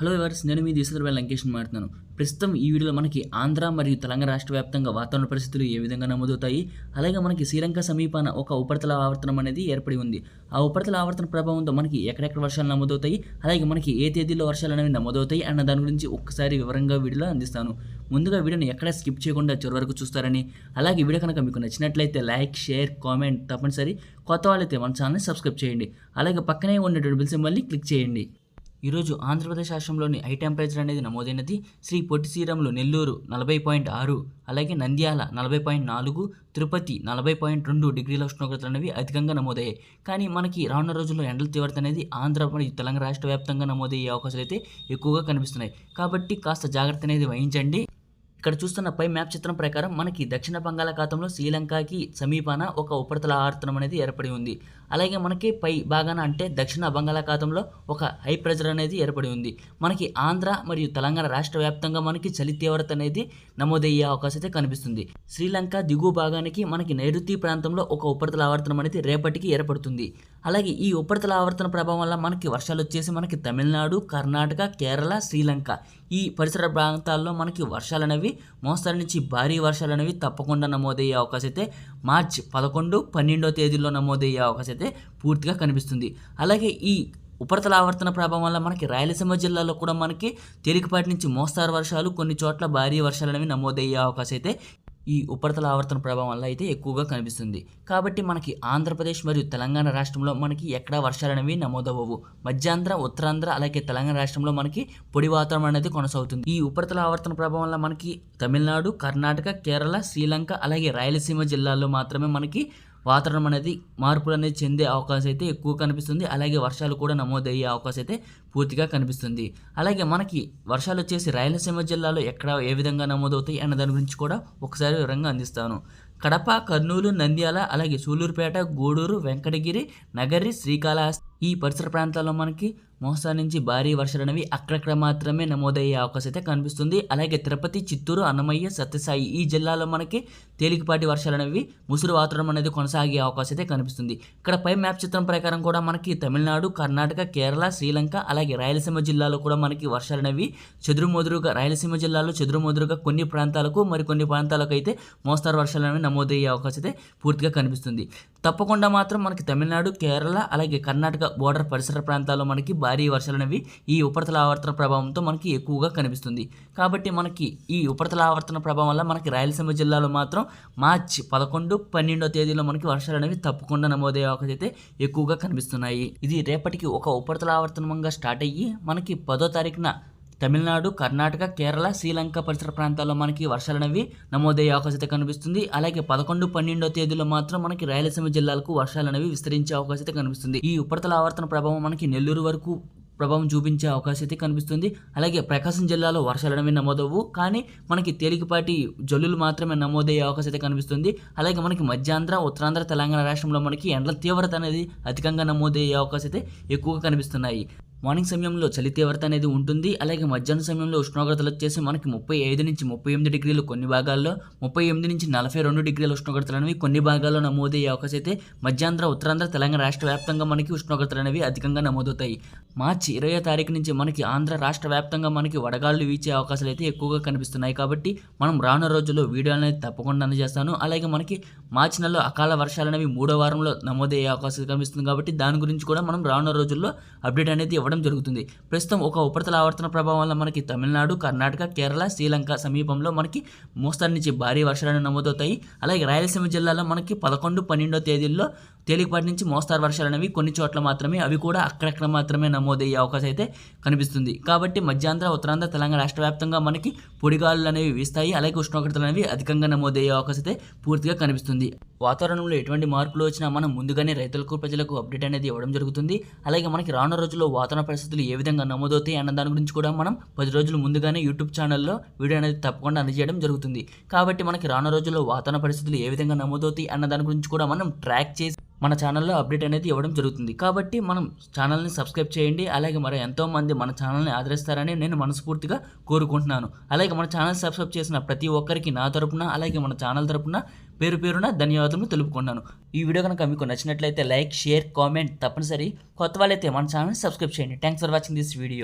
Hello ఎవర్స్ నేను మీ దేశద్రవ్య లంకేష్ మాట్లాడుతున్నాను ప్రస్తుతం ఈ వీడియోలో మనకి ఆంధ్ర మరియు తెలంగాణ రాష్ట్ర వ్యాప్తంగా వాతావరణ పరిస్థితులు ఏ విధంగా నమోదవుతాయి? అలాగే మనకి శ్రీలంక సమీపాన ఒక ఉపరితల ఆవర్తనం అనేది ఏర్పడి ఉంది. ఆ ఉపరితల ఆవర్తన ప్రభావంతో మనకి ఎక్కడెక్కడ వర్షాలు నమోదవుతాయి? అలాగే మనకి ఏ తేదీలో వర్షాలు అనేవి నమోదవుతాయి? అన్న దాని గురించి ఒక్కసారి వివరంగా వీడియోలో అందిస్తాను. ముందుగా వీడియోని ఎక్కడ స్కిప్ చేయకుండా చివరి వరకు చూస్తారని. అలాగే వీడియో కనుక మీకు నచ్చినట్లయితే లైక్ షేర్ కామెంట్ తప్పనిసరి. కొత్త వాళ్ళైతే మన ఛానల్ని సబ్స్క్రైబ్ చేయండి. అలాగే పక్కనే ఉన్నటువంటి బిల్ సింబల్ని క్లిక్ చేయండి. ఈరోజు ఆంధ్రప్రదేశ్ రాష్ట్రంలోని హై టెంపరేచర్ అనేది నమోదైనది. శ్రీ పొట్టి శ్రీరాములు నెల్లూరు నలభై పాయింట్ ఆరు అలాగే నంద్యాల నలభై పాయింట్ నాలుగు తిరుపతి నలభై పాయింట్ రెండు డిగ్రీల ఉష్ణోగ్రతలు అనేవి అధికంగా నమోదయ్యాయి. కానీ మనకి రానున్న రోజుల్లో ఎండల తీవ్రత అనేది ఆంధ్ర మరియు తెలంగాణ రాష్ట్ర వ్యాప్తంగా నమోదయ్యే అవకాశాలు అయితే ఎక్కువగా కనిపిస్తున్నాయి. కాబట్టి కాస్త జాగ్రత్త అనేది వహించండి. ఇక్కడ చూస్తున్న పై మ్యాప్ చిత్రం ప్రకారం మనకి దక్షిణ బంగాళాఖాతంలో శ్రీలంకకి సమీపాన ఒక ఉపరితల ఆవర్తనం అనేది ఏర్పడి ఉంది. అలాగే మనకి పై భాగాన అంటే దక్షిణ బంగాళాఖాతంలో ఒక హై ప్రెజర్ అనేది ఏర్పడి ఉంది. మనకి ఆంధ్ర మరియు తెలంగాణ రాష్ట్ర వ్యాప్తంగా మనకి చలి తీవ్రత అనేది నమోదయ్యే అవకాశం అయితే కనిపిస్తుంది. శ్రీలంక దిగువ భాగానికి మనకి నైరుతి ప్రాంతంలో ఒక ఉపరితల ఆవర్తనం అనేది రేపటికి ఏర్పడుతుంది. అలాగే ఈ ఉపరితల ఆవర్తన ప్రభావం వల్ల మనకి వర్షాలు వచ్చేసి మనకి తమిళనాడు కర్ణాటక కేరళ శ్రీలంక. ఈ పరిసర ప్రాంతాల్లో మనకి వర్షాలు అనేవి మోస్తరు నుంచి భారీ వర్షాలు అనేవి తప్పకుండా నమోదయ్యే అవకాశం అయితే మార్చ్ పదకొండు పన్నెండో తేదీల్లో నమోదయ్యే అవకాశం అయితే పూర్తిగా కనిపిస్తుంది. అలాగే ఈ ఉపరితల ఆవర్తన ప్రభావం వల్ల మనకి రాయలసీమ జిల్లాలో కూడా మనకి తేలికపాటి నుంచి మోస్తారు వర్షాలు కొన్ని చోట్ల భారీ వర్షాలు అనేవి నమోదయ్యే అవకాశం అయితే ఈ ఉపరితల ఆవర్తన ప్రభావం వల్ల అయితే ఎక్కువగా కనిపిస్తుంది. కాబట్టి మనకి ఆంధ్రప్రదేశ్ మరియు తెలంగాణ రాష్ట్రంలో మనకి ఎక్కడ వర్షాలు అనేవి నమోదవ్వవు. మధ్యాంధ్ర ఉత్తరాంధ్ర అలాగే తెలంగాణ రాష్ట్రంలో మనకి పొడి వాతావరణం అనేది కొనసాగుతుంది. ఈ ఉపరితల ఆవర్తన ప్రభావం వల్ల మనకి తమిళనాడు కర్ణాటక కేరళ శ్రీలంక అలాగే రాయలసీమ జిల్లాల్లో మాత్రమే మనకి వాతావరణం అనేది మార్పులు అనేది చెందే అవకాశం అయితే ఎక్కువ కనిపిస్తుంది. అలాగే వర్షాలు కూడా నమోదయ్యే అవకాశం అయితే పూర్తిగా కనిపిస్తుంది. అలాగే మనకి వర్షాలు వచ్చేసి రాయలసీమ జిల్లాలో ఎక్కడ ఏ విధంగా నమోదవుతాయి అన్న దాని గురించి కూడా ఒకసారి వివరంగా అందిస్తాను. కడప కర్నూలు నంద్యాల అలాగే సూలూరుపేట గూడూరు వెంకటగిరి నగరి శ్రీకాళహస్తి ఈ పరిసర ప్రాంతాల్లో మనకి మోస్తరు నుంచి భారీ వర్షాలు అనేవి అక్కడక్కడ మాత్రమే నమోదయ్యే అవకాశం అయితే కనిపిస్తుంది. అలాగే తిరుపతి చిత్తూరు అన్నమయ్య సత్యసాయి ఈ జిల్లాలో మనకి తేలికపాటి వర్షాలు అనేవి ముసురు వాతావరణం అనేది కొనసాగే అవకాశం అయితే కనిపిస్తుంది. ఇక్కడ పై మ్యాప్ చిత్రం ప్రకారం కూడా మనకి తమిళనాడు కర్ణాటక కేరళ శ్రీలంక అలాగే రాయలసీమ జిల్లాలో కూడా మనకి వర్షాలు అనేవి చెదురుమదురుగా రాయలసీమ జిల్లాలో చెదురుమదురుగా కొన్ని ప్రాంతాలకు మరి కొన్ని ప్రాంతాలకు అయితే మోస్తారు వర్షాలు అనేవి నమోదయ్యే అవకాశం అయితే పూర్తిగా కనిపిస్తుంది. తప్పకుండా మాత్రం మనకి తమిళనాడు కేరళ అలాగే కర్ణాటక బోర్డర్ పరిసర ప్రాంతాల్లో మనకి భారీ వర్షాలు అనేవి ఈ ఉపరితల ఆవర్తన ప్రభావంతో మనకి ఎక్కువగా కనిపిస్తుంది. కాబట్టి మనకి ఈ ఉపరితల ఆవర్తన ప్రభావం వల్ల మనకి రాయలసీమ జిల్లాలో మాత్రం మార్చి పదకొండు పన్నెండో తేదీలో మనకి వర్షాలు అనేవి తప్పకుండా నమోదయ్యే అవకాశం అయితే ఎక్కువగా కనిపిస్తున్నాయి. ఇది రేపటికి ఒక ఉపరితల ఆవర్తనంగా స్టార్ట్ అయ్యి మనకి పదో తారీఖున తమిళనాడు కర్ణాటక కేరళ శ్రీలంక పరిసర ప్రాంతాల్లో మనకి వర్షాలు అనేవి నమోదయ్యే అవకాశం కనిపిస్తుంది. అలాగే పదకొండు పన్నెండో తేదీలో మాత్రం మనకి రాయలసీమ జిల్లాలకు వర్షాలు అనేవి విస్తరించే అవకాశం కనిపిస్తుంది. ఈ ఉపరితల ఆవర్తన ప్రభావం మనకి నెల్లూరు వరకు ప్రభావం చూపించే అవకాశం అయితే కనిపిస్తుంది. అలాగే ప్రకాశం జిల్లాలో వర్షాలు అనేవి నమోదవు కానీ మనకి తేలికపాటి జల్లులు మాత్రమే నమోదయ్యే అవకాశం అయితే కనిపిస్తుంది. అలాగే మనకి మధ్యాంధ్ర ఉత్తరాంధ్ర తెలంగాణ రాష్ట్రంలో మనకి ఎండల తీవ్రత అనేది అధికంగా నమోదయ్యే అవకాశం అయితే ఎక్కువగా కనిపిస్తున్నాయి. మార్నింగ్ సమయంలో చలి తీవ్రత అనేది ఉంటుంది. అలాగే మధ్యాహ్నం సమయంలో ఉష్ణోగ్రతలు వచ్చేసి మనకి ముప్పై ఐదు నుంచి ముప్పై ఎనిమిది డిగ్రీలు కొన్ని భాగాల్లో ముప్పై ఎనిమిది నుంచి నలభై రెండు డిగ్రీల ఉష్ణోగ్రతలు అనేవి కొన్ని భాగాల్లో నమోదయ్యే అవకాశం అయితే మధ్యాంధ్ర ఉత్తరాంధ్ర తెలంగాణ రాష్ట్ర వ్యాప్తంగా మనకి ఉష్ణోగ్రతలు అనేవి అధికంగా నమోదవుతాయి. మార్చి ఇరవై తారీఖు నుంచి మనకి ఆంధ్ర రాష్ట్ర వ్యాప్తంగా మనకి వడగాళ్ళు వీచే అవకాశాలు అయితే ఎక్కువగా కనిపిస్తున్నాయి కాబట్టి మనం రానున్న రోజుల్లో వీడియో అనేది తప్పకుండా అందజేస్తాను. అలాగే మనకి మార్చి నెలలో అకాల వర్షాలు అనేవి మూడో వారంలో నమోదయ్యే అవకాశం కనిపిస్తుంది కాబట్టి దాని గురించి కూడా మనం రానున్న రోజుల్లో అప్డేట్ అనేది ఇవ్వడం జరుగుతుంది. ప్రస్తుతం ఒక ఉపరితల ఆవర్తన ప్రభావం వల్ల మనకి తమిళనాడు కర్ణాటక కేరళ శ్రీలంక సమీపంలో మనకి మోస్తరు నుంచి భారీ వర్షాలు నమోదవుతాయి. అలాగే రాయలసీమ జిల్లాలో మనకి పదకొండు పన్నెండో తేదీల్లో తేలికపాటి నుంచి మోస్తారు వర్షాలు అనేవి కొన్ని చోట్ల మాత్రమే అవి కూడా అక్కడక్కడ మాత్రమే నమోదయ్యే అవకాశం అయితే కనిపిస్తుంది. కాబట్టి మధ్యాంధ్ర ఉత్తరాంధ్ర తెలంగాణ రాష్ట్ర వ్యాప్తంగా మనకి పొడిగాలు అనేవి వీస్తాయి. అలాగే ఉష్ణోగ్రతలు అనేవి అధికంగా నమోదయ్యే అవకాశం అయితే పూర్తిగా కనిపిస్తుంది. వాతావరణంలో ఎటువంటి మార్పులు వచ్చినా మనం ముందుగానే రైతులకు ప్రజలకు అప్డేట్ అనేది ఇవ్వడం జరుగుతుంది. అలాగే మనకి రానున్న రోజుల్లో వాతావరణ పరిస్థితులు ఏ విధంగా నమోదవుతాయి అన్న దాని గురించి కూడా మనం పది రోజులు ముందుగానే యూట్యూబ్ ఛానల్లో వీడియో అనేది తప్పకుండా అందజేయడం జరుగుతుంది. కాబట్టి మనకి రానున్న రోజుల్లో వాతావరణ పరిస్థితులు ఏ విధంగా నమోదవుతాయి అన్న దాని గురించి కూడా మనం ట్రాక్ చేసి మన ఛానల్లో అప్డేట్ అనేది ఇవ్వడం జరుగుతుంది. కాబట్టి మనం ఛానల్ని సబ్స్క్రైబ్ చేయండి. అలాగే మరి ఎంతోమంది మన ఛానల్ని ఆదరిస్తారని నేను మనస్ఫూర్తిగా కోరుకుంటున్నాను. అలాగే మన ఛానల్ సబ్స్క్రైబ్ చేసిన ప్రతి ఒక్కరికి నా తరపున అలాగే మన ఛానల్ తరపున పేరు పేరున ధన్యవాదాలు తెలుపుకున్నాను ఈ వీడియో కనుక మీకు నచ్చినట్లయితే లైక్ షేర్ కామెంట్ తప్పనిసరి. కొత్త వాళ్ళైతే మన ఛానల్ని సబ్స్క్రైబ్ చేయండి. Thanks for watching this video